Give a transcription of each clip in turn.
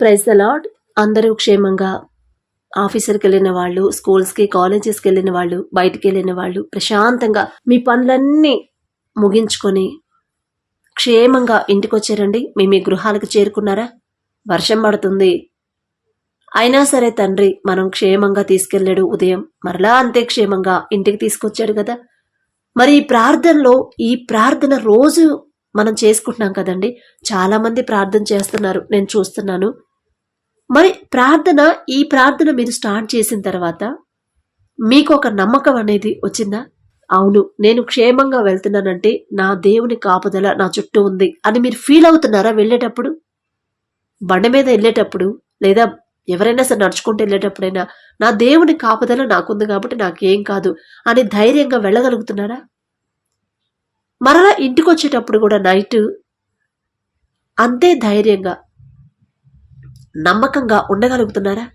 Praise the అందరూ క్షేమంగా ఆఫీసర్కి వెళ్ళిన వాళ్ళు స్కూల్స్కి కాలేజెస్కి వెళ్ళిన వాళ్ళు బయటికి వెళ్ళిన వాళ్ళు ప్రశాంతంగా మీ పనులన్నీ ముగించుకొని క్షేమంగా ఇంటికి వచ్చారండి. మీ మీ గృహాలకు చేరుకున్నారా? వర్షం పడుతుంది. అయినా సరే తండ్రి మనం క్షేమంగా తీసుకెళ్ళాడు ఉదయం. మరలా అంతే క్షేమంగా ఇంటికి తీసుకొచ్చాడు కదా. మరి ఈ ప్రార్థనలో ఈ ప్రార్థన రోజు మనం చేసుకుంటున్నాం కదండి. చాలామంది ప్రార్థన చేస్తున్నారు. నేను చూస్తున్నాను. మరి ప్రార్థన ఈ ప్రార్థన మీరు స్టార్ట్ చేసిన తర్వాత మీకు ఒక నమ్మకం అనేది వచ్చిందా? అవును నేను క్షేమంగా వెళ్తున్నానంటే నా దేవుని కాపుదల నా చుట్టూ ఉంది అని మీరు ఫీల్ అవుతున్నారా వెళ్ళేటప్పుడు? బండ మీద వెళ్ళేటప్పుడు లేదా ఎవరైనా సరే నడుచుకుంటూ వెళ్ళేటప్పుడైనా నా దేవుని కాపుదల నాకుంది కాబట్టి నాకేం కాదు అని ధైర్యంగా వెళ్ళగలుగుతున్నారా? మరలా ఇంటికి వచ్చేటప్పుడు కూడా నైట్ అంతే ధైర్యంగా నమ్మకంగా ఉండగలుగుతున్నారా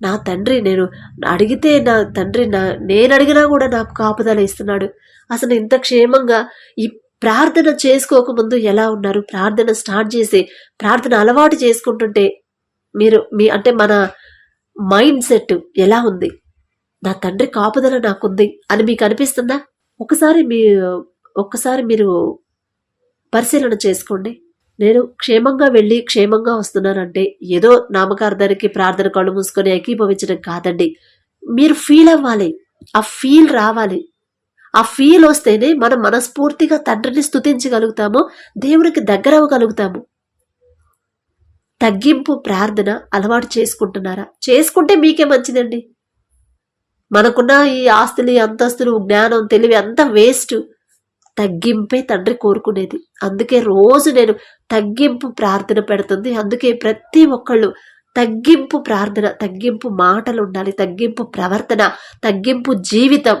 నా తండ్రి నేను అడిగితే నా తండ్రి నా నేను అడిగినా కూడా నాకు కాపుదల ఇస్తున్నాడు. అసలు ఇంత క్షేమంగా ఈ ప్రార్థన చేసుకోకముందు ఎలా ఉన్నారు? ప్రార్థన స్టార్ట్ చేసి ప్రార్థన అలవాటు చేసుకుంటుంటే మీరు మీ అంటే మన మైండ్ సెట్ ఎలా ఉంది? నా తండ్రి కాపుదల నాకుంది అని మీకు అనిపిస్తుందా? ఒకసారి మీ ఒక్కసారి మీరు పరిశీలన చేసుకోండి. నేను క్షేమంగా వెళ్ళి క్షేమంగా వస్తున్నానంటే ఏదో నామకార్థానికి ప్రార్థన కళ్ళు మూసుకొని ఏకీభవించడం కాదండి. మీరు ఫీల్ అవ్వాలి. ఆ ఫీల్ రావాలి. ఆ ఫీల్ వస్తేనే మనం మనస్ఫూర్తిగా తండ్రిని స్థుతించగలుగుతాము దేవునికి దగ్గర అవ్వగలుగుతాము. తగ్గింపు ప్రార్థన అలవాటు చేసుకుంటున్నారా? చేసుకుంటే మీకే మంచిదండి. మనకున్న ఈ ఆస్తులు ఈ అంతస్తులు జ్ఞానం తెలివి అంతా వేస్ట్ తగ్గింపే తండ్రి కోరుకునేది. అందుకే రోజు నేను తగ్గింపు ప్రార్థన పెడుతుంది. అందుకే ప్రతి ఒక్కళ్ళు తగ్గింపు ప్రార్థన తగ్గింపు మాటలు ఉండాలి. తగ్గింపు ప్రవర్తన తగ్గింపు జీవితం.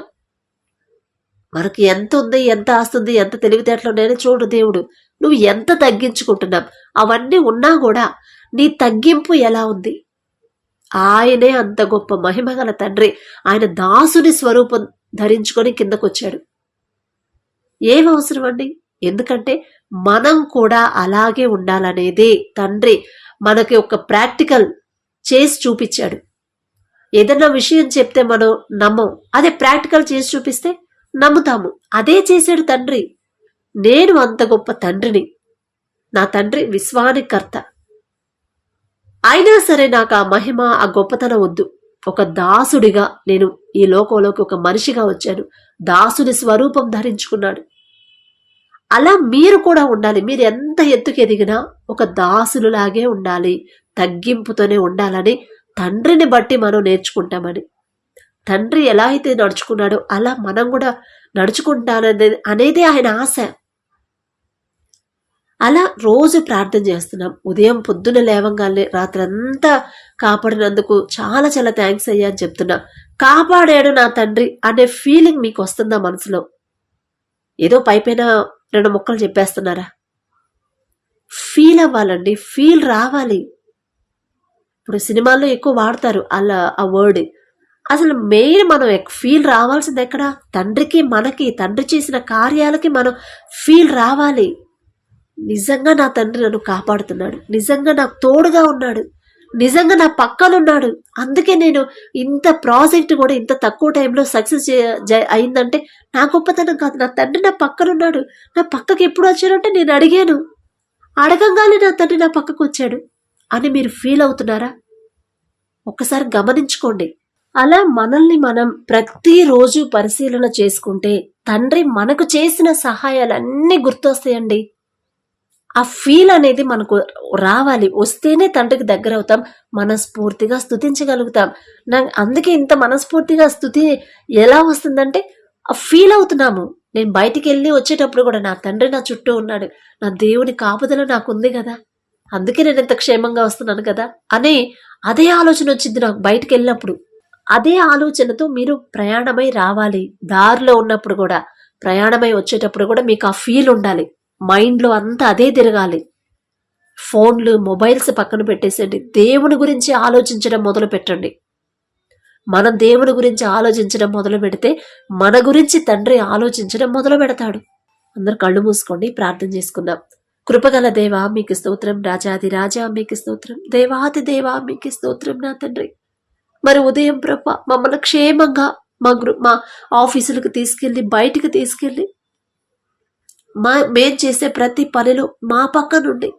మనకి ఎంత ఉంది ఎంత ఆస్తుంది ఎంత తెలివితేటలు నేను చూడు దేవుడు. నువ్వు ఎంత తగ్గించుకుంటున్నావు? అవన్నీ ఉన్నా కూడా నీ తగ్గింపు ఎలా ఉంది? ఆయనే అంత గొప్ప మహిమగల తండ్రి. ఆయన దాసుని స్వరూపం ధరించుకొని కిందకొచ్చాడు. ఏం అవసరం అండి ఎందుకంటే మనం కూడా అలాగే ఉండాలనేదే తండ్రి మనకి ఒక ప్రాక్టికల్ చేసి చూపించాడు. ఏదన్నా విషయం చెప్తే మనం నమ్మం. అదే ప్రాక్టికల్ చేసి చూపిస్తే నమ్ముతాము. అదే చేశాడు తండ్రి. నేను అంత గొప్ప తండ్రిని. నా తండ్రి విశ్వానికర్త. అయినా సరే నాకు ఆ మహిమ ఆ గొప్పతనం వద్దు. ఒక దాసుడిగా నేను ఈ లోకంలోకి ఒక మనిషిగా వచ్చాను. దాసుని స్వరూపం ధరించుకున్నాడు. అలా మీరు కూడా ఉండాలి. మీరు ఎంత ఎత్తుకు ఎదిగినా ఒక దాసులులాగే ఉండాలి. తగ్గింపుతోనే ఉండాలని తండ్రిని బట్టి మనం నేర్చుకుంటామని. తండ్రి ఎలా అయితే నడుచుకున్నాడో అలా మనం కూడా నడుచుకుంటాననేది అనేది ఆయన ఆశ. అలా రోజు ప్రార్థన చేస్తున్నాం. ఉదయం పొద్దున లేవంగానే రాత్రంతా కాపాడినందుకు చాలా చాలా థ్యాంక్స్ అయ్యా అని చెప్తున్నా. కాపాడాడు నా తండ్రి అనే ఫీలింగ్ మీకు వస్తుందా మనసులో? ఏదో పైపైన రెండు ముక్కలు చెప్పేస్తున్నారా? ఫీల్ అవ్వాలండి ఫీల్ రావాలి. ఇప్పుడు సినిమాల్లో ఎక్కువ వాడతారు అలా ఆ వర్డ్ అసలు మెయిన్ మనం ఫీల్ రావాల్సింది ఎక్కడ? తండ్రికి మనకి తండ్రి చేసిన కార్యాలకి మనం ఫీల్ రావాలి. నిజంగా నా తండ్రి నన్ను కాపాడుతున్నాడు. నిజంగా నాకు తోడుగా ఉన్నాడు. నిజంగా నా పక్కనున్నాడు. అందుకే నేను ఇంత ప్రాజెక్ట్ కూడా ఇంత తక్కువ టైంలో సక్సెస్ అయిందంటే నా గొప్పతనం కాదు. నా తండ్రి నా పక్కనున్నాడు. నా పక్కకి ఎప్పుడు వచ్చాడంటే నేను అడిగాను. అడగంగానే నా తండ్రి నా పక్కకు వచ్చాడు. అని మీరు ఫీల్ అవుతున్నారా? ఒక్కసారి గమనించుకోండి. అలా మనల్ని మనం ప్రతిరోజు పరిశీలన చేసుకుంటే తండ్రి మనకు చేసిన సహాయాలన్నీ గుర్తొస్తాయండి. ఆ ఫీల్ అనేది మనకు రావాలి. వస్తేనే తండ్రికి దగ్గర అవుతాం. మనస్ఫూర్తిగా స్థుతించగలుగుతాం నా అందుకే ఇంత మనస్ఫూర్తిగా స్థుతి ఎలా వస్తుందంటే ఆ ఫీల్ అవుతున్నాము. నేను బయటికి వెళ్ళి వచ్చేటప్పుడు కూడా నా తండ్రి నా చుట్టూ ఉన్నాడు. నా దేవుని కాపుదల నాకు ఉంది కదా. అందుకే నేను ఇంత క్షేమంగా వస్తున్నాను కదా అని అదే ఆలోచన వచ్చింది నాకు బయటికి వెళ్ళినప్పుడు. అదే ఆలోచనతో మీరు ప్రయాణమై రావాలి. దారిలో ఉన్నప్పుడు కూడా ప్రయాణమై వచ్చేటప్పుడు కూడా మీకు ఆ ఫీల్ ఉండాలి. మైండ్లో అంతా అదే తిరగాలి. ఫోన్లు మొబైల్స్ పక్కన పెట్టేసండి దేవుని గురించి ఆలోచించడం మొదలు పెట్టండి. మనం దేవుని గురించి ఆలోచించడం మొదలు పెడితే మన గురించి తండ్రి ఆలోచించడం మొదలు పెడతాడు. అందరు కళ్ళు మూసుకోండి ప్రార్థన చేసుకుందాం. కృపగల దేవా మీకు స్తోత్రం. రాజాది రాజా మీకు స్తోత్రం. దేవాది దేవా మీకు స్తోత్రం నా తండ్రి. మరి ఉదయం ప్రభ మమ్మల్ని క్షేమంగా మా గ్రూ మా ఆఫీసులకు తీసుకెళ్ళి బయటికి తీసుకెళ్ళి మా మేం చేసే ప్రతి పనిలో మా పక్కనుండి.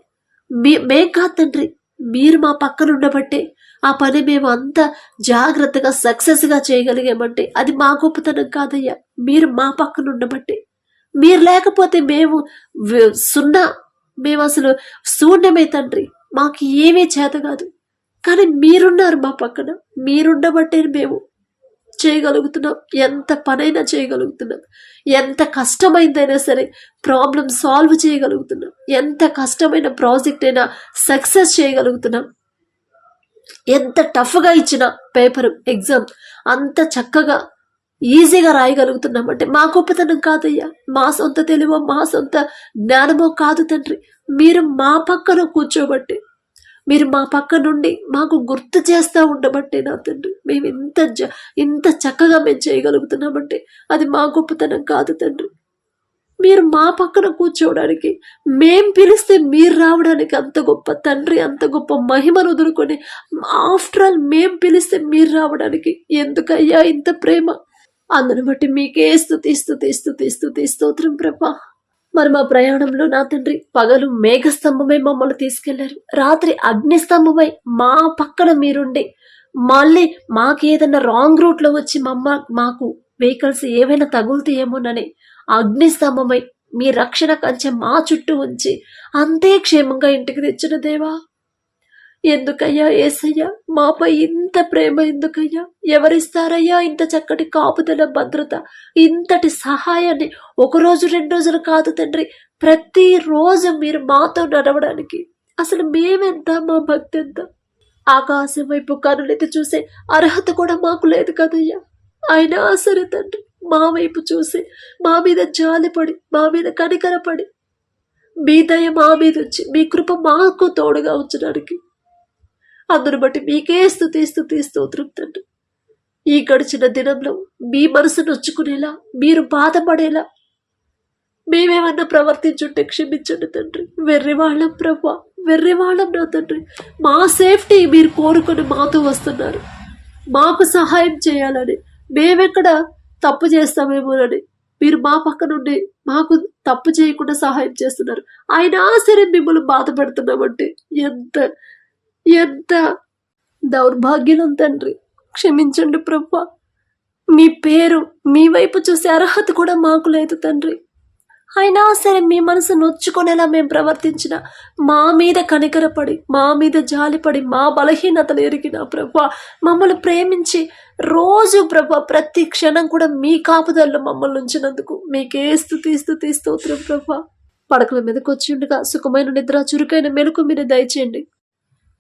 మీ మేం కాదు తండ్రి మీరు మా పక్కన ఉండబట్టే ఆ పని మేము అంత జాగ్రత్తగా సక్సెస్గా చేయగలిగామంటే అది మా గొప్పతనం కాదయ్యా. మీరు మా పక్కన ఉండబట్టే మీరు లేకపోతే మేము సున్నా. మేము అసలు శూన్యమే తండ్రి. మాకు ఏమీ చేత కాదు. కానీ మీరున్నారు మా పక్కన. మీరుండబట్టే మేము చేయగలుగుతున్నాం? ఎంత పనైనా చేయగలుగుతున్నాం. ఎంత కష్టమైందైనా సరే ప్రాబ్లం సాల్వ్ చేయగలుగుతున్నాం. ఎంత కష్టమైన ప్రాజెక్ట్ అయినా సక్సెస్ చేయగలుగుతున్నాం. ఎంత టఫ్గా ఇచ్చిన పేపర్ ఎగ్జామ్ అంత చక్కగా ఈజీగా రాయగలుగుతున్నాం. అంటే మా గొప్పతనం కాదయ్యా. మా సొంత తెలివో మా సొంత జ్ఞానమో కాదు తండ్రి. మీరు మా పక్కన కూర్చోబట్టి మీరు మా పక్క నుండి మాకు గుర్తు చేస్తూ ఉండబట్టే నా తండ్రి. మేము ఇంత జ ఇంత చక్కగా మేము చేయగలుగుతున్నామంటే అది మా గొప్పతనం కాదు తండ్రి. మీరు మా పక్కన కూర్చోవడానికి మేం పిలిస్తే మీరు రావడానికి అంత గొప్ప తండ్రి అంత గొప్ప మహిమను వదులుకొని ఆఫ్టర్ ఆల్ మేం పిలిస్తే మీరు రావడానికి ఎందుకయ్యా ఇంత ప్రేమ? అందుని బట్టి మీకే స్థుతి స్థుతి స్థుతి స్థుతి స్తోత్రం ప్రభా. మరి మా ప్రయాణంలో నా తండ్రి పగలు మేఘస్తంభమై మమ్మల్ని తీసుకెళ్ళారు. రాత్రి అగ్నిస్తంభమై మా పక్కన మీరుండి మళ్ళీ మాకేదన్నా రాంగ్ రూట్లో వచ్చి మమ్మ మాకు వెహికల్స్ ఏవైనా తగులుతాయేమోనని అగ్నిస్తంభమై మీ రక్షణ కంచె మా చుట్టూ ఉంచి అంతే క్షేమంగా ఇంటికి తెచ్చిన దేవా. ఎందుకయ్యా ఏసయ్యా? మాపై ఇంత ప్రేమ ఎందుకయ్యా? ఎవరిస్తారయ్యా ఇంత చక్కటి కాపుదల భద్రత ఇంతటి సహాయాన్ని? ఒక రోజు రెండు రోజులు కాదు తండ్రి ప్రతిరోజు మీరు మాతో నడవడానికి. అసలు మేమెంత మా భక్తి ఎంత ఆకాశం వైపు కనులెత్తి చూసే అర్హత కూడా మాకు లేదు కదయ్యా. అయినా సరే తండ్రి మా వైపు చూసి మా మీద జాలిపడి మా మీద కనికరపడి మీ దయ మా మీద వచ్చి మీ కృప మాకు తోడుగా ఉంచడానికి. అందును బట్టి మీకే స్థుతి స్థుతి స్తోత్రం తండ్రి. ఈ గడిచిన దినంలో మీ మనసు నొచ్చుకునేలా మీరు బాధపడేలా మేమేమన్నా ప్రవర్తించుంటే క్షమించండి తండ్రి. వెర్రివాళ్ళం ప్రభా వెర్రివాళ్ళం నా తండ్రి. మా సేఫ్టీ మీరు కోరుకొని మాతో వస్తున్నారు. మాకు సహాయం చేయాలని మేమెక్కడ తప్పు చేస్తామేమోనని మీరు మా పక్క నుండి మాకు తప్పు చేయకుండా సహాయం చేస్తున్నారు. అయినా సరే మిమ్మల్ని బాధ పెడుతున్నామంటే ఎంత ఎంత దౌర్భాగ్యం తండ్రి. క్షమించండి ప్రభా. మీ పేరు మీ వైపు చూసే అర్హత కూడా మాకు లేదు తండ్రి. అయినా సరే మీ మనసు నొచ్చుకునేలా మేము ప్రవర్తించిన మా మీద కనికరపడి మా మీద జాలిపడి మా బలహీనతలు ఎరిగిన ప్రభా మమ్మల్ని ప్రేమించి రోజు ప్రభా ప్రతి క్షణం కూడా మీ కాపుదల్లో మమ్మల్ని ఉంచినందుకు మీకే స్థుతి స్థుతి స్తోత్రం ప్రభా. పడకల మీదకి వచ్చి ఉండగా సుఖమైన నిద్ర చురుకైన మెలకు మీరు దయచేయండి.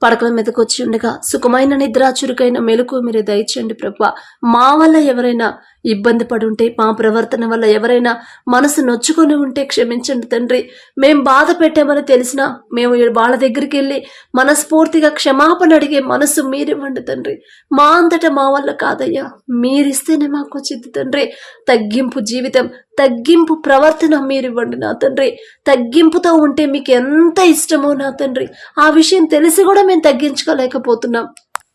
పడకల మీదకి వచ్చి ఉండగా సుఖమైన నిద్ర చురుకైన మెలకు మీరు దయచేయండి ప్రభా మా వల్ల ఎవరైనా ఇబ్బంది పడి ఉంటే మా ప్రవర్తన వల్ల ఎవరైనా మనసు నొచ్చుకొని ఉంటే క్షమించండి తండ్రి. మేం బాధ పెట్టామని తెలిసినా మేము వాళ్ళ దగ్గరికి వెళ్ళి మనస్ఫూర్తిగా క్షమాపణ అడిగే మనసు మీరివ్వండి తండ్రి. మా అంతటా మా వల్ల కాదయ్యా. మీరిస్తేనే మాకు వచ్చింది తండ్రి. తగ్గింపు జీవితం తగ్గింపు ప్రవర్తన మీరివ్వండి నా తండ్రి. తగ్గింపుతో ఉంటే మీకు ఎంత ఇష్టమో నా తండ్రి. ఆ విషయం తెలిసి కూడా మేము తగ్గించుకోలేకపోతున్నాం.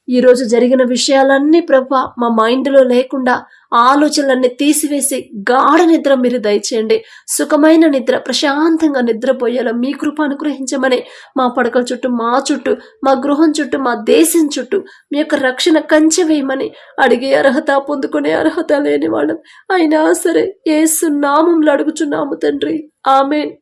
ఈరోజు జరిగిన విషయాలన్నీ ప్రభా మా మైండ్లో లేకుండా ఆలోచనలన్నీ తీసివేసి గాఢ నిద్ర మీరు దయచేయండి. సుఖమైన నిద్ర ప్రశాంతంగా నిద్రపోయేలా మీ కృప అనుగ్రహించమని మా పడకల చుట్టూ మా చుట్టూ మా గృహం చుట్టూ మా దేశం చుట్టూ మీ యొక్క రక్షణ కంచె వేయమని అడిగే అర్హత పొందుకునే అర్హత లేని వాళ్ళం. అయినా సరే ఏ సున్నామంలో అడుగుచున్నాము తండ్రి. ఆమెన్.